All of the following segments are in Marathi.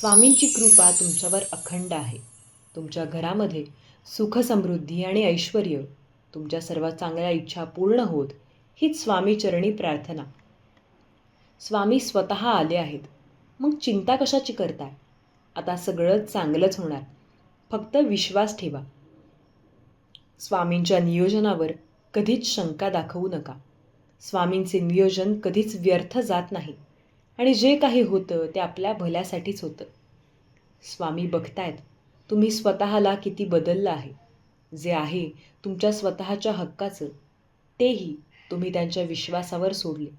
स्वामींची कृपा तुमच्यावर अखंड आहे. तुमच्या घरामध्ये सुख समृद्धी आणि ऐश्वर तुमच्या सर्व चांगल्या इच्छा पूर्ण होत हीच स्वामीचरणी प्रार्थना. स्वामी स्वतः आले आहेत. मग चिंता कशाची करताय? आता सगळं चांगलंच होणार. फक्त विश्वास ठेवा. स्वामींच्या नियोजनावर कधीच शंका दाखवू नका. स्वामींचे नियोजन कधीच व्यर्थ जात नाही. आणि जे काही होतं ते आपल्या भल्यासाठीच होतं. स्वामी बघतायत तुम्ही स्वतःला किती बदललं आहे. जे आहे तुमच्या स्वतःच्या हक्काचं तेही तुम्ही त्यांच्या विश्वासावर सोडले.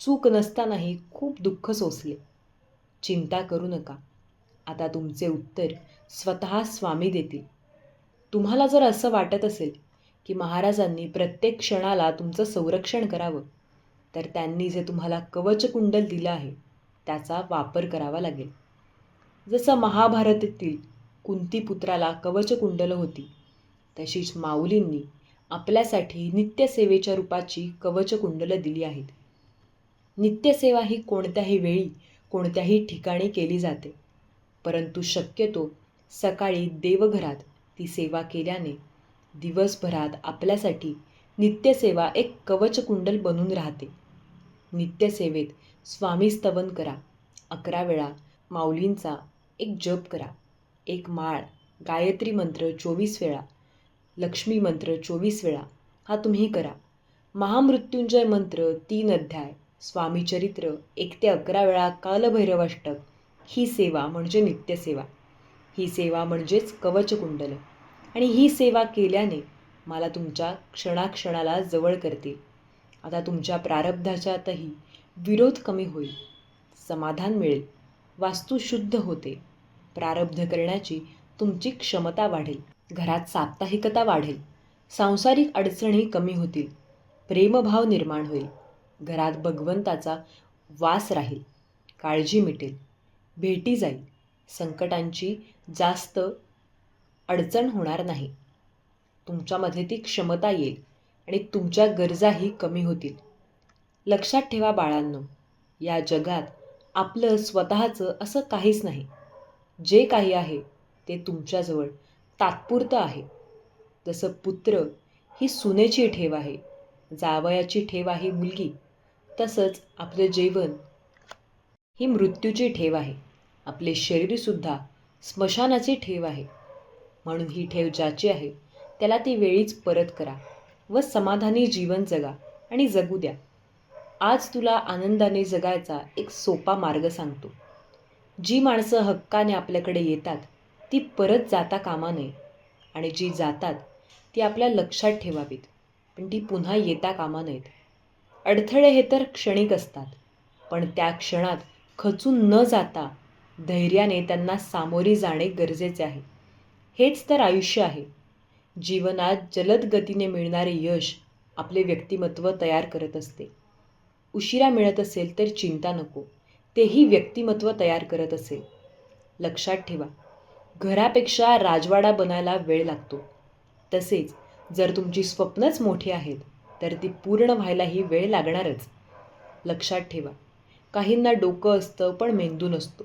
चूक नसतानाही खूप दुःख सोसले. चिंता करू नका. आता तुमचे उत्तर स्वतः स्वामी देतील. तुम्हाला जर असं वाटत असेल की महाराजांनी प्रत्येक क्षणाला तुमचं संरक्षण करावं तर त्यांनी जे तुम्हाला कवचकुंडल दिलं आहे त्याचा वापर करावा लागेल. जसं महाभारतातील कुंतीपुत्राला कवचकुंडल होती तशीच माऊलींनी आपल्यासाठी नित्यसेवेच्या रूपाची कवचकुंडलं दिली आहेत. नित्यसेवा ही कोणत्याही वेळी कोणत्याही ठिकाणी केली जाते परंतु शक्यतो सकाळी देवघरात ती सेवा केल्याने दिवसभरात आपल्यासाठी नित्यसेवा एक कवचकुंडल बनून राहते. नित्यसेवेत स्वामी स्तवन करा. अकरा वेळा माऊलींचा एक जप करा. एक माळ गायत्री मंत्र चोवीस वेळा लक्ष्मी मंत्र चोवीस वेळा हा तुम्ही करा. महामृत्युंजय मंत्र तीन अध्याय स्वामीचरित्र एक ते अकरा वेळा कालभैरवाष्टक ही सेवा म्हणजे नित्यसेवा. ही सेवा म्हणजेच कवचकुंडल आणि ही सेवा केल्याने मला तुमच्या क्षणाक्षणाला जवळ करते आता तुमच्या प्रारब्धाच्यातही विरोध कमी होईल समाधान मिळेल वास्तू शुद्ध होते. प्रारब्ध करण्याची तुमची क्षमता वाढेल घरात साप्ताहिकता वाढेल सांसारिक अडचणी कमी होतील प्रेमभाव निर्माण होईल घरात भगवंताचा वास राहील काळजी मिटेल भेटी जाईल संकटांची जास्त अडचण होणार नाही. तुमच्यामध्ये ती क्षमता येईल. आणि तुमच्या गरजाही कमी होतील. लक्षात ठेवा बाळांनो या जगात आपलं स्वतःचं असं काहीच नाही. जे काही आहे ते तुमच्याजवळ तात्पुरतं आहे. जसं पुत्र ही सुनेची ठेव आहे जावयाची ठेव आहे मुलगी तसंच आपलं जेवण ही मृत्यूची ठेव आहे. आपले शरीरसुद्धा स्मशानाची ठेव आहे. म्हणून ही ठेव ज्याची आहे त्याला ती वेळीच परत करा. व समाधानी जीवन जगा आणि जगू द्या. आज तुला आनंदाने जगायचा एक सोपा मार्ग सांगतो. जी माणसं हक्काने आपल्याकडे येतात ती परत जाता कामा नये आणि जी जातात ती आपल्या लक्षात ठेवावीत पण ती पुन्हा येता कामा नयेत. अडथळे हे तर क्षणिक असतात पण त्या क्षणात खचून न जाता धैर्याने त्यांना सामोरी जाणे गरजेचे आहे. हेच तर आयुष्य आहे. जीवनात जलद गतीने मिळणारे यश आपले व्यक्तिमत्व तयार करत असते. उशिरा मिळत असेल तर चिंता नको तेही व्यक्तिमत्व तयार करत असेल. लक्षात ठेवा घरापेक्षा राजवाडा बनायला वेळ लागतो. तसेच जर तुमची स्वप्नच मोठी आहेत तर ती पूर्ण व्हायलाही वेळ लागणारच. लक्षात ठेवा काहींना डोकं असतं पण मेंदू नसतो.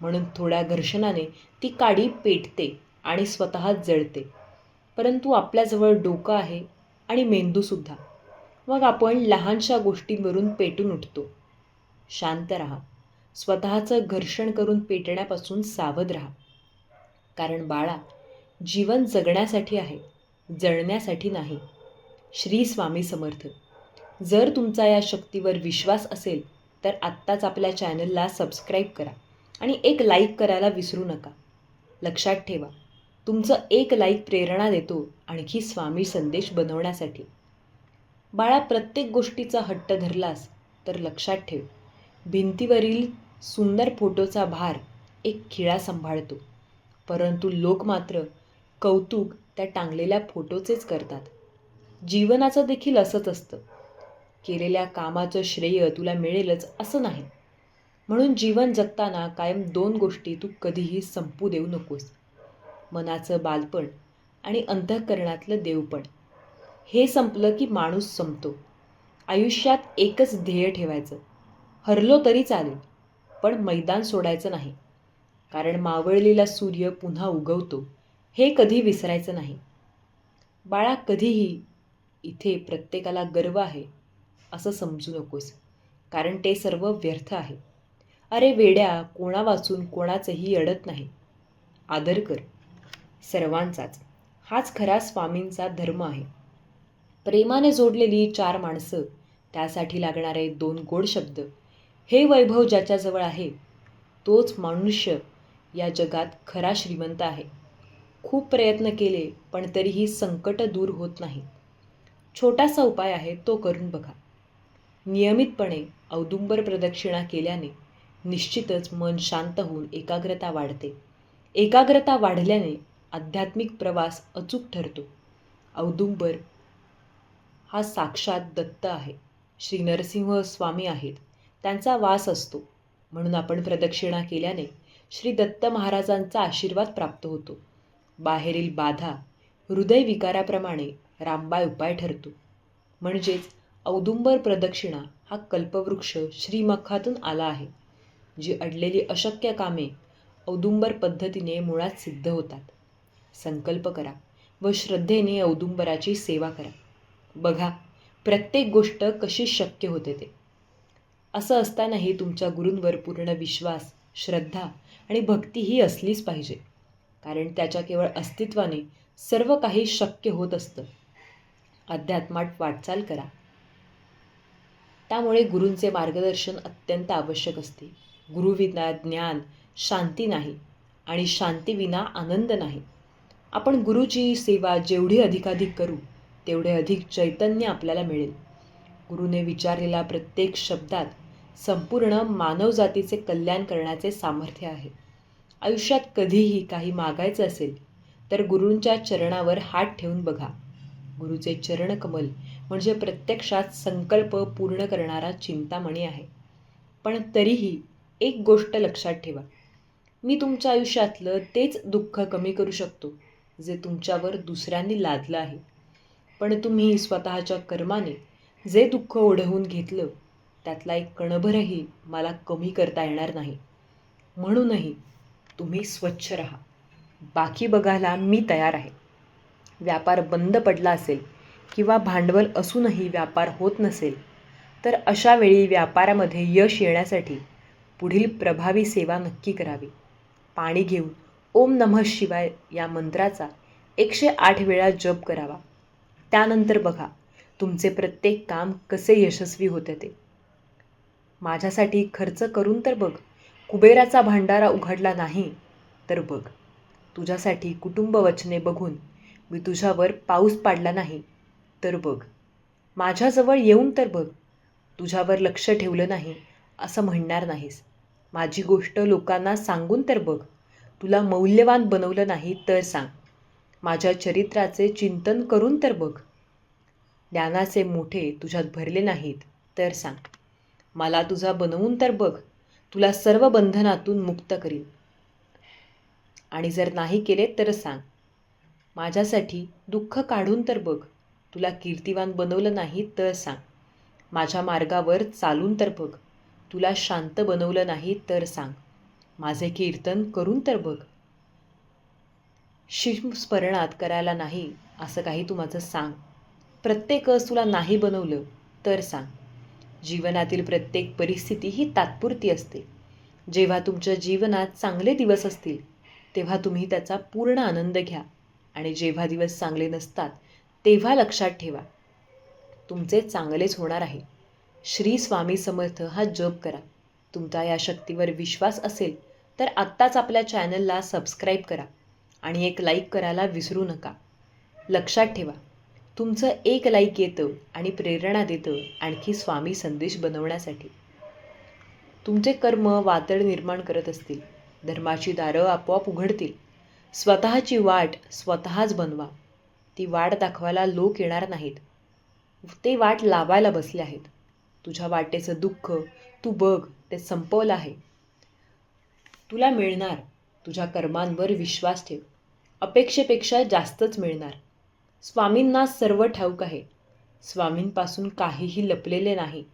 म्हणून थोड्या घर्षणाने ती काडी पेटते आणि स्वतः जळते. परंतु आपल्याजवळ डोकं आहे आणि मेंदूसुद्धा मग आपण लहानशा गोष्टींवरून पेटून उठतो. शांत राहा. स्वतःचं घर्षण करून पेटण्यापासून सावध राहा. कारण बाळा जीवन जगण्यासाठी आहे जळण्यासाठी नाही. श्री स्वामी समर्थ. जर तुमचा या शक्तीवर विश्वास असेल तर आत्ताच आपल्या चॅनलला सबस्क्राईब करा आणि एक लाईक करायला विसरू नका. लक्षात ठेवा. तुमचं एक लाईक प्रेरणा देतो आणखी स्वामी संदेश बनवण्यासाठी. बाळा प्रत्येक गोष्टीचा हट्ट धरलास तर लक्षात ठेव. भिंतीवरील सुंदर फोटोचा भार एक खिळा सांभाळतो. परंतु लोक मात्र कौतुक त्या टांगलेल्या फोटोचेच करतात. जीवनाचं देखील असंच असतं. केलेल्या कामाचं श्रेय तुला मिळेलच असं नाही. म्हणून जीवन जगताना कायम दोन गोष्टी तू कधीही संपू देऊ नकोस. मनाचं बालपण आणि अंतःकरणातलं देवपण. हे संपलं की माणूस संपतो. आयुष्यात एकच ध्येय ठेवायचं. हरलो तरी चालेल पण मैदान सोडायचं नाही. कारण मावळलेला सूर्य पुन्हा उगवतो हे कधी विसरायचं नाही. बाळा कधीही इथे प्रत्येकाला गर्व आहे असं समजू नकोस कारण ते सर्व व्यर्थ आहे. अरे वेड्या कोणा वाचून कोणाचंही अडत नाही. आदर कर. सर्वांचाच. हाच खरा स्वामींचा धर्म आहे. प्रेमाने जोडलेली चार माणसं त्यासाठी लागणारे दोन गोड शब्द. हे वैभव ज्याच्याजवळ आहे तोच मनुष्य या जगात खरा श्रीमंत आहे. खूप प्रयत्न केले पण तरीही संकट दूर होत नाही. छोटासा उपाय आहे तो करून बघा. नियमितपणे औदुंबर प्रदक्षिणा केल्याने निश्चितच मन शांत होऊन एकाग्रता वाढते. एकाग्रता वाढल्याने आध्यात्मिक प्रवास अचूक ठरतो. औदुंबर हा साक्षात दत्त आहे. श्री नरसिंह स्वामी आहेत. त्यांचा वास असतो. म्हणून आपण प्रदक्षिणा केल्याने श्री दत्त महाराजांचा आशीर्वाद प्राप्त होतो. बाहेरील बाधा हृदयविकाराप्रमाणे रामबाय उपाय ठरतो. म्हणजेच औदुंबर प्रदक्षिणा हा कल्पवृक्ष श्रीमखातून आला आहे जी अडलेली अशक्य कामे औदुंबर पद्धतीने मुळात सिद्ध होतात. संकल्प करा व श्रद्धेने औदुंबराची सेवा करा. बघा प्रत्येक गोष्ट कशी शक्य होते ते. असं असतानाही तुमच्या गुरूंवर पूर्ण विश्वास श्रद्धा आणि भक्ती ही असलीच पाहिजे. कारण त्याच्या केवळ अस्तित्वाने सर्व काही शक्य होत असतं. अध्यात्मात वाटचाल करा. त्यामुळे गुरूंचे मार्गदर्शन अत्यंत आवश्यक असते. गुरुविना ज्ञान शांती नाही आणि शांतीविना आनंद नाही. आपण गुरुची सेवा जेवढी अधिकाधिक करू तेवढे अधिक चैतन्य आपल्याला मिळेल. गुरुने विचारलेला प्रत्येक शब्दात संपूर्ण मानवजातीचे कल्याण करण्याचे सामर्थ्य आहे. आयुष्यात कधीही काही मागायचं असेल तर गुरूंच्या चरणावर हात ठेवून बघा. गुरुचे चरणकमल म्हणजे प्रत्यक्षात संकल्प पूर्ण करणारा चिंतामणी आहे. पण तरीही एक गोष्ट लक्षात ठेवा. मी तुमच्या आयुष्यातलं तेच दुःख कमी करू शकतो. जे तुमच्यावर दुसऱ्यांनी लादलं आहे. पण तुम्ही स्वतःच्या कर्माने जे दुःख ओढवून घेतलं त्यातला एक कणभरही मला कमी करता येणार नाही. म्हणूनही तुम्ही स्वच्छ राहा. बाकी बघायला मी तयार आहे. व्यापार बंद पडला असेल किंवा भांडवल असूनही व्यापार होत नसेल तर अशा वेळी व्यापारामध्ये यश येण्यासाठी पुढील प्रभावी सेवा नक्की करावी. पाणी घेऊन ओम नमः शिवाय या मंत्राचा एकशे आठ वेळा जप करावा. त्यानंतर बघा तुमचे प्रत्येक काम कसे यशस्वी होते ते. माझ्यासाठी खर्च करून तर बघ कुबेराचा भांडारा उघडला नाही तर बघ. तुझ्यासाठी कुटुंब वचने बघून मी तुझ्यावर पाऊस पाडला नाही तर बघ. माझ्याजवळ येऊन तर बघ. तुझ्यावर लक्ष ठेवलं नाही असं म्हणणार नाहीस. माझी गोष्ट लोकांना सांगून तर बघ. तुला मौल्यवान बनवलं नाही तर सांग. माझ्या चरित्राचे चिंतन करून तर बघ. ज्ञानाचे मोठे तुझ्यात भरले नाहीत तर सांग. मला तुझा बनवून तर बघ. तुला सर्व बंधनातून मुक्त करीन. आणि जर नाही केले तर सांग. माझ्यासाठी दुःख काढून तर बघ. तुला कीर्तिवान बनवलं नाही तर सांग. माझ्या मार्गावर चालून तर बघ. तुला शांत बनवलं नाही तर सांग. माझे कीर्तन करून तर बघ. शिवस्मरणात करायला नाही असं काही तू माझं सांग. प्रत्येकच तुला नाही बनवलं तर सांग. जीवनातील प्रत्येक परिस्थिती ही तात्पुरती असते. जेव्हा तुमच्या जीवनात चांगले दिवस असतील तेव्हा तुम्ही त्याचा पूर्ण आनंद घ्या आणि जेव्हा दिवस चांगले नसतात तेव्हा लक्षात ठेवा. तुमचे चांगलेच होणार आहे. श्री स्वामी समर्थ हा जप करा. तुमचा या शक्तीवर विश्वास असेल तर आत्ताच आपल्या चॅनलला सबस्क्राईब करा आणि एक लाईक करायला विसरू नका. लक्षात ठेवा तुमचं एक लाईक येतं आणि प्रेरणा देतं आणखी स्वामी संदेश बनवण्यासाठी. तुमचे कर्म वातळ निर्माण करत असतील धर्माची दारं आपोआप उघडतील स्वतःची वाट स्वतःच बनवा ती वाट दाखवायला लोक येणार नाहीत. ते वाट लावायला बसले आहेत. तुझ्या वाटेचं दुःख तू बघ ते संपवलं आहे. तुला मिळणार. तुझ्या कर्मांवर विश्वास ठेव. अपेक्षेपेक्षा जास्तच मिळणार. स्वामींना सर्व ठाऊक आहे. स्वामींपासून काहीही लपलेले नाही.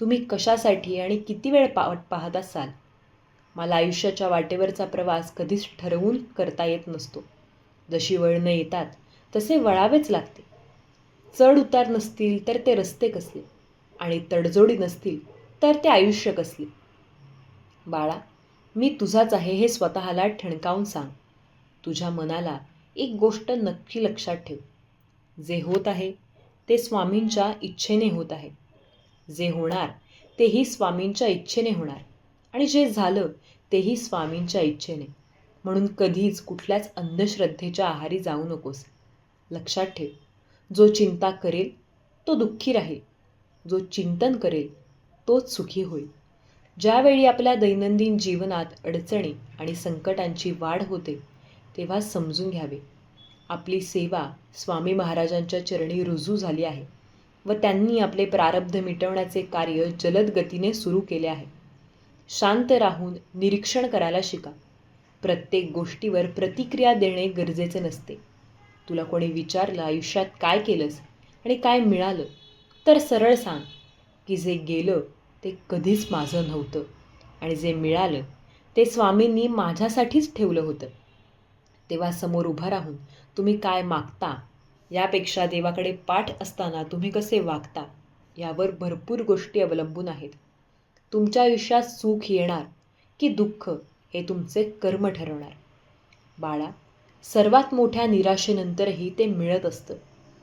तुम्ही कशासाठी आणि किती वेळ पावट पाहत असाल? मला आयुष्याच्या वाटेवरचा प्रवास कधीच ठरवून करता येत नसतो. जशी वळणं येतात तसे वळावेच लागते. चढ उतार नसतील तर ते रस्ते कसले? आणि तडजोडी नसतील तर ते आयुष्य कसले? बाळा मी तुझाच आहे हे स्वतःला ठणकावून सांग. तुझ्या मनाला एक गोष्ट नक्की लक्षात ठेव. जे होत आहे ते स्वामींच्या इच्छेने होत आहे. जे होणार तेही स्वामींच्या इच्छेने होणार. आणि जे झालं तेही स्वामींच्या इच्छेने. म्हणून कधीच कुठल्याच अंधश्रद्धेच्या आहारी जाऊ नकोस. लक्षात ठेव. जो चिंता करेल तो दुःखी राहील. जो चिंतन करेल तोच सुखी होईल. ज्यावेळी आपल्या दैनंदिन जीवनात अडचणी आणि संकटांची वाढ होते तेव्हा समजून घ्यावे. आपली सेवा स्वामी महाराजांच्या चरणी रुजू झाली आहे व त्यांनी आपले प्रारब्ध मिटवण्याचे कार्य जलद गतीने सुरू केले आहे. शांत राहून निरीक्षण करायला शिका. प्रत्येक गोष्टीवर प्रतिक्रिया देणे गरजेचे नसते. तुला कोणी विचारलं आयुष्यात काय केलंस आणि काय मिळालं तर सरळ सांग की जे गेलं ते कधीच माझं नव्हतं. आणि जे मिळालं ते स्वामींनी माझ्यासाठीच ठेवलं होतं. तेव्हा समोर उभा राहून तुम्ही काय मागता? यापेक्षा देवाकडे पाठ असताना तुम्ही कसे वागता? यावर भरपूर गोष्टी अवलंबून आहेत. तुमच्या आयुष्यात सुख येणार की दुःख हे तुमचे कर्म ठरवणार. बाळा सर्वात मोठ्या निराशेनंतरही ते मिळत असतं.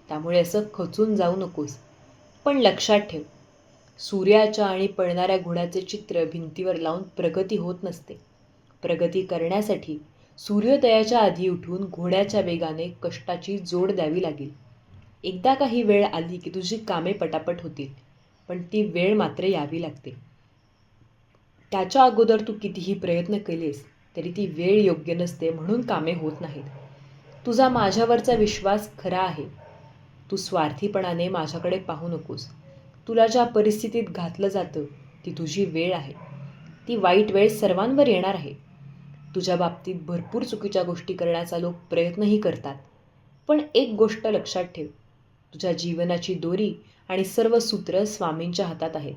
त्यामुळे असं खचून जाऊ नकोस. पण लक्षात ठेव सूर्याच्या आणि पळणाऱ्या घोड्याचे चित्र भिंतीवर लावून प्रगती होत नसते. प्रगती करण्यासाठी सूर्योदयाच्या आधी उठून घोड्याच्या वेगाने कष्टाची जोड द्यावी लागेल. एकदा काही वेळ आली की तुझी कामे पटापट होतील पण ती वेळ मात्र यावी लागते. त्याच्या अगोदर तू कितीही प्रयत्न केलेस तरी ती वेळ योग्य नसते म्हणून कामे होत नाहीत. तुझा माझ्यावरचा विश्वास खरा आहे. तू स्वार्थीपणाने माझ्याकडे पाहू नकोस. तुला ज्या परिस्थितीत घातलं जातं ती तुझी वेळ आहे. ती वाईट वेळ सर्वांवर येणार आहे. तुझ्या बाबतीत भरपूर चुकीच्या गोष्टी करण्याचा लोक प्रयत्नही करतात. पण एक गोष्ट लक्षात ठेव. तुझ्या जीवनाची दोरी आणि सर्व सूत्र स्वामींच्या हातात आहेत.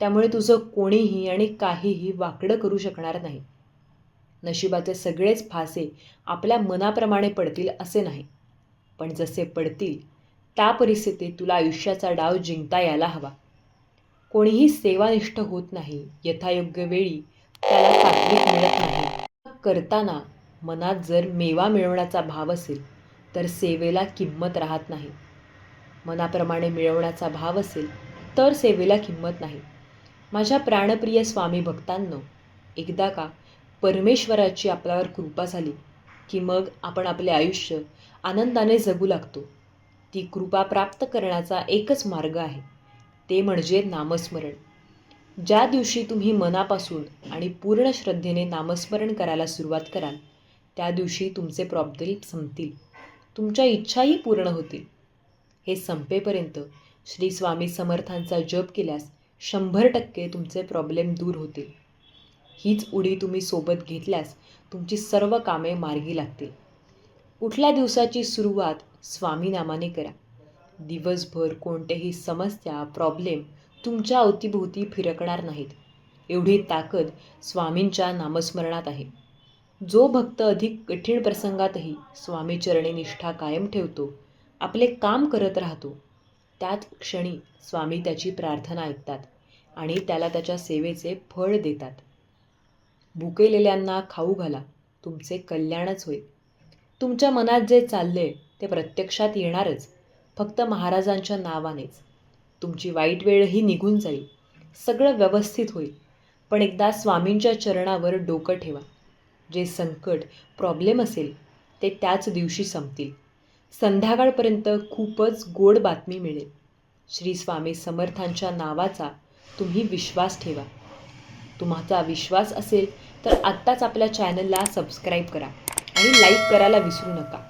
त्यामुळे तुझं कोणीही आणि काहीही वाकडं करू शकणार नाही. नशिबाचे सगळेच फासे आपल्या मनाप्रमाणे पडतील असे नाही. पण जसे पडतील त्या परिस्थितीत तुला आयुष्याचा डाव जिंकता यायला हवा. कोणीही सेवानिष्ठ होत नाही यथायोग्य वेळी त्याला तात्विक मिळत नाही. करताना मनात जर मेवा मिळवण्याचा भाव असेल तर सेवेला किंमत राहत नाही. मनाप्रमाणे मिळवण्याचा भाव असेल तर सेवेला किंमत नाही. माझ्या प्राणप्रिय स्वामी भक्तांनो एकदा का परमेश्वराची आपल्यावर कृपा झाली की मग आपण आपले आयुष्य आनंदाने जगू लागतो. ती कृपा प्राप्त करण्याचा एकच मार्ग आहे. ते म्हणजे नामस्मरण. ज्या दिवशी तुम्ही मनापासून आणि पूर्ण श्रद्धेने नामस्मरण करायला सुरुवात कराल त्या दिवशी तुमचे प्रॉब्लेम संपतील. तुमच्या इच्छाही पूर्ण होतील. हे संपेपर्यंत श्री स्वामी समर्थांचा जप केल्यास शंभर टक्के तुमचे प्रॉब्लेम दूर होतील. हीच उडी तुम्ही सोबत घेतल्यास तुमची सर्व कामे मार्गी लागतील. कुठल्या दिवसाची सुरुवात स्वामीनामाने करा. दिवसभर कोणतेही समस्या प्रॉब्लेम तुमच्या अवतीभोवती फिरकणार नाहीत. एवढी ताकद स्वामींच्या नामस्मरणात आहे. जो भक्त अधिक कठीण प्रसंगातही स्वामीचरणी निष्ठा कायम ठेवतो आपले काम करत राहतो त्याच क्षणी स्वामी त्याची प्रार्थना ऐकतात आणि त्याला त्याच्या सेवेचे फळ देतात. भुकेलेल्यांना खाऊ घाला तुमचे कल्याणच होईल. तुमच्या मनात जे चालले ते प्रत्यक्षात येणारच. फक्त महाराजांच्या नावानेच. तुमची वाईट वेळही निघून जाईल. सगळं व्यवस्थित होईल. पण एकदा स्वामींच्या चरणावर डोकं ठेवा. जे संकट प्रॉब्लेम असेल ते त्याच दिवशी संपतील. संध्याकाळपर्यंत खूपच गोड बातमी मिळेल. श्री स्वामी समर्थांच्या नावाचा तुम्ही विश्वास ठेवा. तुम्हाचा विश्वास असेल तर आत्ताच आपल्या चॅनलला सबस्क्राईब करा आणि लाईक करायला विसरू नका.